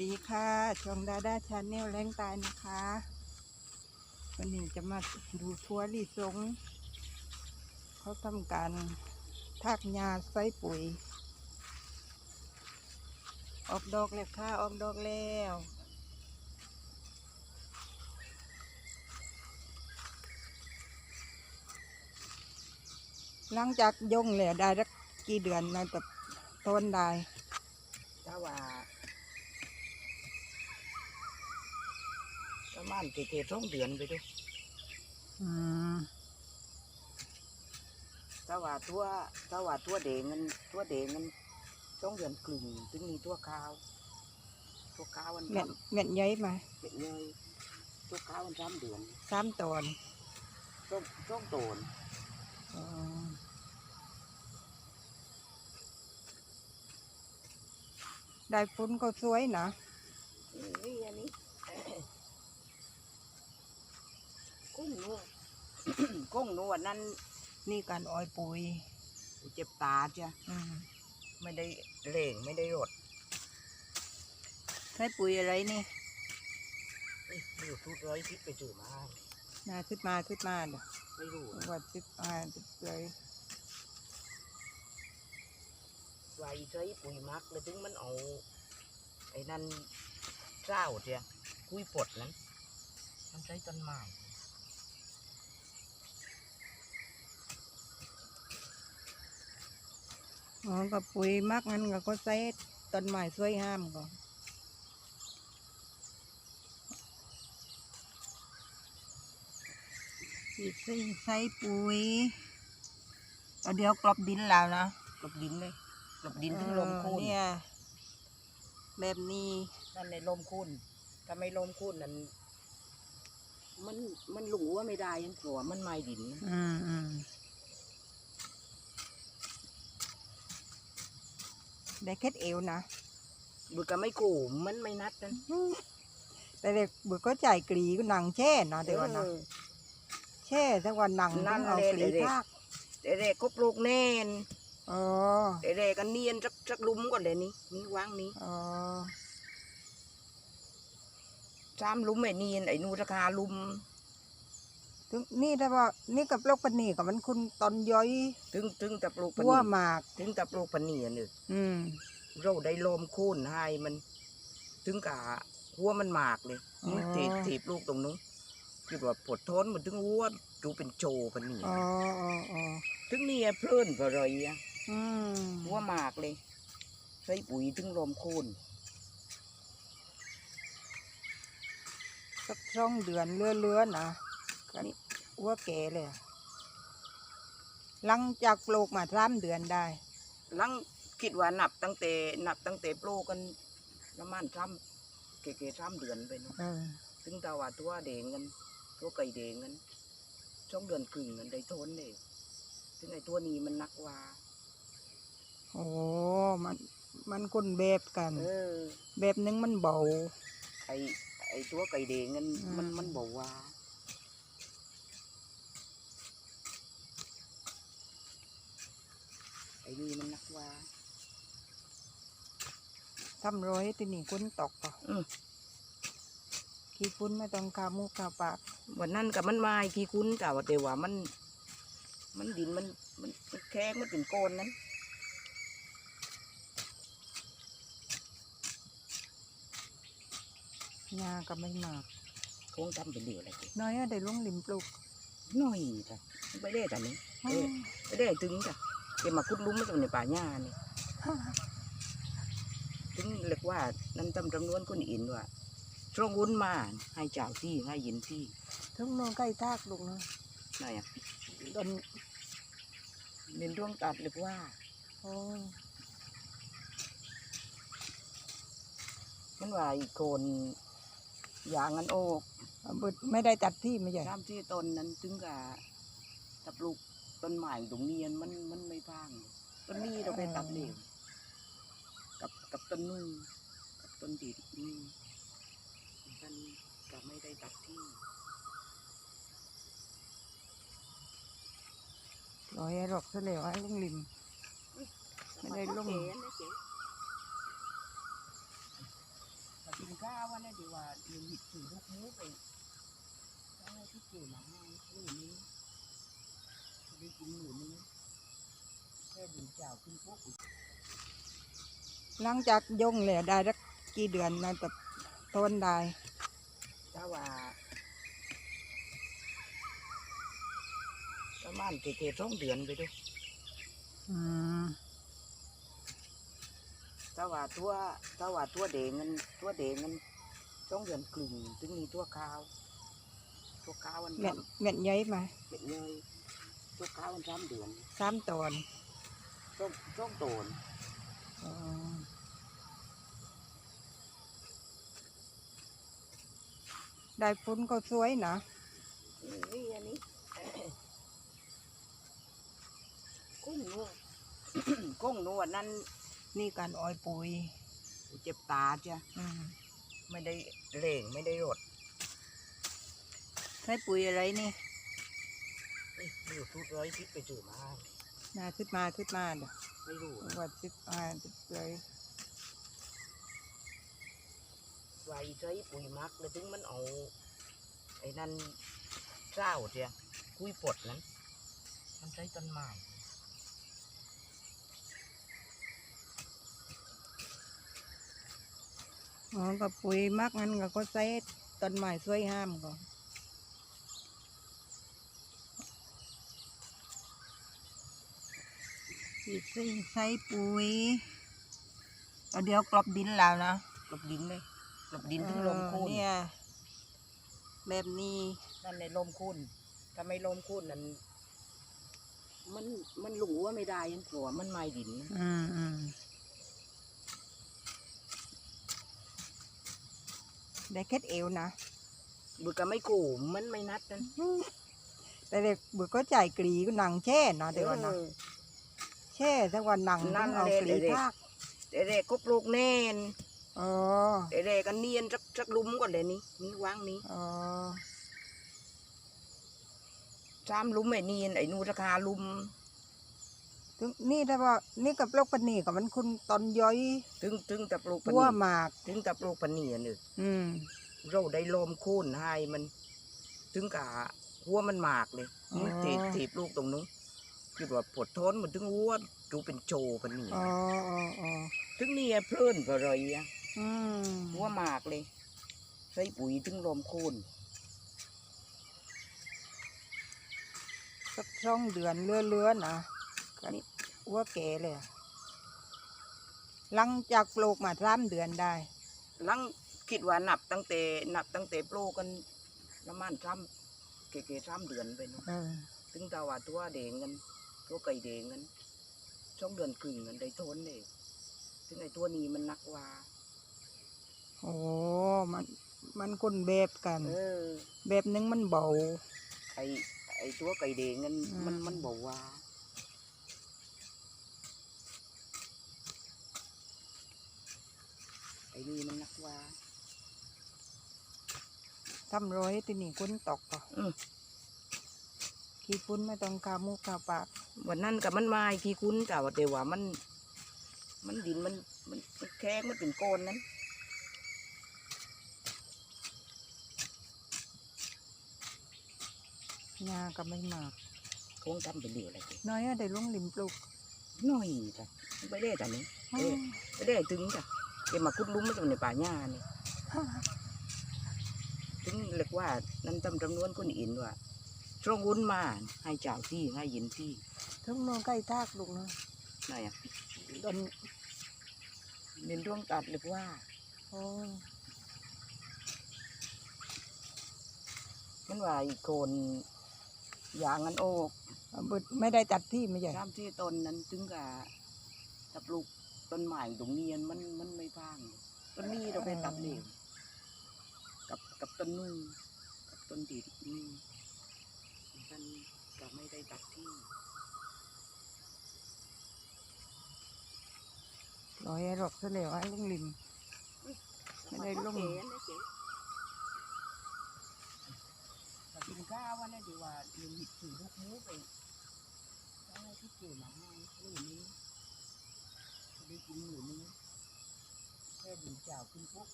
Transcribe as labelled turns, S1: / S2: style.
S1: ดีค่ะช่องดาดาชาแนลแรงตายนะคะ วันนี้จะมาดูทัวร์ลีสง เขาทำการทากหญ้าใส่ปุ๋ย ออกดอกแล้วค่ะ ออกดอกแล้วหลังจากยงแล้วได้สักกี่เดือนนะแต่ต้นได้
S2: ถ้าว่าประ มาณเกตสองเดือนไปด้วย
S1: อืม
S2: ถ้าว่าตัวถ้าว่าตัวเดงเงินตัวเดงเงินสองเดือนกลึงถึงมีตัวขาว ตัวขาวมัน
S1: เม็ดเม็ดใหญ่ไหมา
S2: เป็นเลยตัวขาวมันสามเดือน
S1: สามตอน
S2: ส้มส้มโตน
S1: อ๋อได้ฟุ้นก็สวยนะ
S2: นี่อันนี้ กุ้งนัว กุ้งนัวนั่น
S1: นี่การอ้อยปุ๋ย
S2: เจ็บตาจ้ะ
S1: อืม
S2: ไม่ได้เร่งไม่ได้รด
S1: ใช้ปุ๋ยอะไรนี่
S2: เอ้ยไม่รู้ทุกร้อยคิดไปจือมา
S1: นาขึ้นมาขึ้นมาเด้อ
S2: ไม่รู้นะ
S1: ว่าสิบอ่าสิบเลย
S2: ไว้ใช้ปุ๋ยหมักแล้วถึงมันเอาไอ้นั่นเจ้าเจียคุยปดนั้นมันใช้ต้นไม้
S1: อ๋อกับปุ๋ยมักงั้นก็ก็ใส่ต้นไม้สวยงามก็สิใส่ใส่ปุ๋ยแล้วเดี๋ยวกลบดินแล้วนะ
S2: กลบดินเลยกลบดินถึงลม
S1: เอ
S2: คู
S1: อนเนี่ยแบบนี้
S2: นั่นในลมคูนถ้าไม่ลมคูนนั้นมันมันหลูว่าไม่ได้ยังกลัวมันไม่ดินนะ
S1: อืมอืม ได้แค่เอวนะ
S2: บุกก็ไม่กูมันไม่นัดนั้น
S1: แต่เด็กบุก็จ่ายกรีก็หนังแช่นะเดี๋ยวก่อนนะ
S2: เออ
S1: แช่สักวันหนัง
S2: นั่
S1: ต้อนงเอา
S2: แหละ
S1: กรี
S2: เด็กๆ
S1: ภาค
S2: เด็กๆก็ปลูกแน่น
S1: อ๋อ
S2: เด็กๆก็เนียนจักจักลุมก่อนเลยนี่นี่วางนี้
S1: อ๋อ
S2: สามลุมไอ้เนียนไอ้นูราคาลุม
S1: ถึงนี่ถ้าว่านี่กับโรคปนีกับมันคุณตอนย้อย
S2: ถึงถึงแต่ปลูกปะ
S1: หัว
S2: นี
S1: หมาก
S2: ถึงแต่ปลูกปะนีนึก
S1: อืม
S2: เราได้ลมคูนให้มัน ถึงกะหัวมันหมากเลย
S1: อ๋อ
S2: นี่ถีบถีบลูกตรงนู้นคิดว่าปวดท้นมันถึงหัวดูเป็นโจปะนี
S1: อ๋ออ๋ออ๋อ
S2: ถึงนี่เพลินก็เลยอะ
S1: อืม
S2: หัวหมากเลยใส่ปุ๋ยถึงลมคูน
S1: สักช่องเดือนเลื่อๆนะกัน หัวแก่เลยอะหลังจากปลูกมาสามเดือนได้
S2: หลังคิดว่านับตั้งแต่นับตั้งแต่ปลูกกันประมาณซ้ำเก๋ๆซ้ำเดือนไปเนาะ
S1: เออ
S2: ถึงแต่ว่าตัวเดงกันตัวไก่เดงกันช่องเดือนครึ่งกันได้ทนเลยถึงไอ้ตัวนี้มันนักกว่า
S1: โอ้มันมันคนแบบกัน
S2: เออ
S1: แบบหนึงมันเบา
S2: ไอ้ไอ้ตัวไก่เดงกัน
S1: อืม
S2: มันมันบอกว่า ไอ้ นี่มันนักว่า
S1: ทำร้อยที่นี่ฝนตกอะ
S2: อืม
S1: ขี้ฟุ้นไม่ต้องคามูกคาปาก
S2: วันนั้นกับมันมาที่คุ้นกะว่าแต่ว่ามัน มันดินมันมันมันแข็งมันเป็นโกนนั้น
S1: ยาก็ไม่มาก
S2: คงทำเป็นเดียวอะไรกัน
S1: น้อยอะได้ลงหลิมปลูก
S2: น้อยจ้ะไม่ได้แต่นี้เออไม่ได้ถึงจ้ะ เดี๋ยวมาคุดลุ้มกับในป่าหญ้านี่ถึงเรียกว่านั่นจำจำนวนคนอินว่าช่วงวุ้นมาให้เจ้าที่ให้ยินที่
S1: ทุกโนนใกล้ทากลูกเนาะ
S2: ไหนอะ
S1: ตอน
S2: เป็นดวงตัดเรียกว่า
S1: โอ้
S2: มันว่าอีกคนอย่างนั้นโอก
S1: บึดไม่ได้ตัดที่ไม่ใช่
S2: ตามที่ต้นนั้นถึงกับตับลูก ต้นใหม่ตรงเนียนมันมันไม่พังต้นนี้เราไปตัดเร็วกับกับต้นนู่นกับต้นดิดนี่มันก็ไม่ได้ตัดที่
S1: ร้อยหรอกเสลวให้ลงหลิมไม่ได้ลง
S2: เก๋นะเก๋ข้าววันนี้ดีว่ามีหิดถือลูกหมูไปได้ที่เกี่ยวหนังมาหนูนี้ได้กิน หนูนี้แค่ดูเจ้าขึ้นพวก
S1: หลังจากยงเลยได้สักกี่เดือนมาตัดต้นได้
S2: ถ้าว่าประมาณเกๆสองเดือนไปด้วย
S1: อืม
S2: ถ้าว่าตัวถ้าว่าตัวเดงเงินตัวเดงเงินสองเดือนกลึงถึงมีตัวขาวตัวขาวมัน
S1: เม็ด
S2: ทำ
S1: เม็ดใหญ่มา
S2: เป็นเลยตัวขาว มันสามเดือน
S1: สามตอน
S2: ต้องต้องโตน
S1: อ๋อได้ผลก็สวยนะ
S2: นี่อันนี้กุ้งนวดกุ้งนวดนั่น
S1: นี่การอ้อยปุ๋ย
S2: เจ็บตาจ้ะ
S1: อืม
S2: ไม่ได้เร่งไม่ได้รด
S1: ใช้ปุ๋ยอะไรนี่
S2: เอ้ย ไม่รู้ทุกร้อยคิดไปจือมา
S1: นาขึ้นมาขึ้นมาเดี๋ยว
S2: ไม่รู้
S1: ว่าสิบอ่าสิบเลย
S2: ไว้ใช้ปุ๋ยมักแล้วถึงมันเอาไอ้นั่นเจ้าเจ้ะคุยปดนั้น มันใช้ต้นไม้
S1: อ๋อกับปุ๋ยมักงั้นก็ใช้ต้นไม้สวยงามก่อน สิใช้ใช้ปุ๋ยเอาเดี๋ยวกลบดินแล้วนะ
S2: กลบดินเลยกลบดินถึงลม
S1: เอ
S2: คู
S1: อนเนี่ย แบบนี้
S2: นั่นในลมคูนถ้าไม่ลมคูนนั้นมันมันหลูว่าไม่ได้ยันกลัวมันไม่ดิน
S1: อืมอืมได้แค่เอวนะ
S2: บึกก็ไม่กูมันไม่นัดนั่น
S1: แต่เด็กบุก็จ่ายกรีก็หนังแช่นะเดี๋ยวก่อนนะ
S2: เออ
S1: แช่สักวันหนัง
S2: นั่
S1: ต้
S2: น
S1: องเอา
S2: เลย
S1: กรี
S2: เด็ก
S1: ภาค
S2: เด็กๆก็ปลูกแน่น
S1: อ๋อ
S2: เด็กๆก็เนียนจักจักลุมก่อนเลยนี่นี่วางนี้
S1: อ๋อ
S2: สามลุมไอ้เนียนไอ้นูราคาลุม
S1: ถึงนี่ถ้าว่านี่กับโรคปนีกับมันคุณตอนย้อย
S2: ถึงถึงแต่ปลูกปะ
S1: หัว
S2: เนีย
S1: หมาก
S2: ถึงแต่ปลูกปะเนียนึก
S1: อืม
S2: เราได้ลมคูนให้มัน ถึงกะหัวมันหมากเลยนี่ถีบถีบลูกตรงนู้น คิดว่าปวดท้นมันถึงหัวดูเป็นโจปะเนีย
S1: อ๋ออ๋ออ๋อ
S2: ถึงนี่ไอ้เพลินก็เลยอะ
S1: อืม
S2: หัวหมากเลย ใส่ปุ๋ยถึงลมคูน
S1: สักช่องเดือนเลื่อๆนะก็นี่หัวแก่เลยอะหลังจากปลูกมาสามเดือนได้
S2: หลังคิดว่านับตั้งแต่นับตั้งแต่ปลูกกันประมาณซ้ำเก๋ๆซ้ำเดือนไปเนอะ
S1: เออ
S2: ถึงแต่ว่าตัวเดงกัน ตัวไก่เดงกันช่องเดือนครึ่งกันได้ทนเลยถึงไอ้ตัวนี้มันนักกว่า
S1: โอ้มันมันคนแบบกัน
S2: เออ
S1: แบบหนึงมันเบา
S2: ไอ้ไอ้ตัวไก่เดงกัน
S1: อืม
S2: มันมันบอกว่าไอ้นี่มันนักว่า
S1: ทำร้อยที่นี่คุณตกอะ
S2: อืม
S1: ขี้ฟุ้นไม่ต้องกามูกกาปาก
S2: วันนั้นกับมันมาที่คุ้นแต่ว่าแต่ว่ามัน มันดินมันมันมันแข็งมันเป็นโกนนั้น
S1: ยาก็ไม่มาก
S2: คงทำเป็นเดียวอะไรกัน
S1: น้อยอะได้ลงหลิมปลูก
S2: น้อยจ้ะไปได้แต่นี้เอ๊ะไปได้ถึงจ้ะเก็บมาคุดลุ้มมาจากในป่าหญ้านี่ถึงเรียกว่านั่นตำจำนวนคนอินว่า ช่วงวุ้นมาให้เจ้าที่ให้ยินที่
S1: ทั้งโนใกล้ทากลูกเนาะ
S2: ไหนอะ
S1: ตอน
S2: เน้นดวงตัดเรียกว่า
S1: โอ้
S2: มันว่าอีกคนอย่างนั้นโอก
S1: เอาบึดไม่ได้จัดที่ไม่ใช่
S2: ตามที่ต้นนั้นถึงกับตับลูกต้นใหม่ตรงเนียนมันมันไม่พังต้นนี้เราไปตัดเร็วกับกับต้นนู่นกับต้นดิดนี่ มันก็ไม่ได้ตัดที่
S1: ร้อยไอ้หรอกเสลวไอ้ลงหลิมไม่ได้ลง
S2: เก๋นะเก๋แต่กินข้าววันนี้ดีว่ามีหิดถือลูกหมูไปได้ที่เกี่ยวหนังมาหนูนี้ได้กินหนูนี้แค่ดูเจ้าขึ้นพวก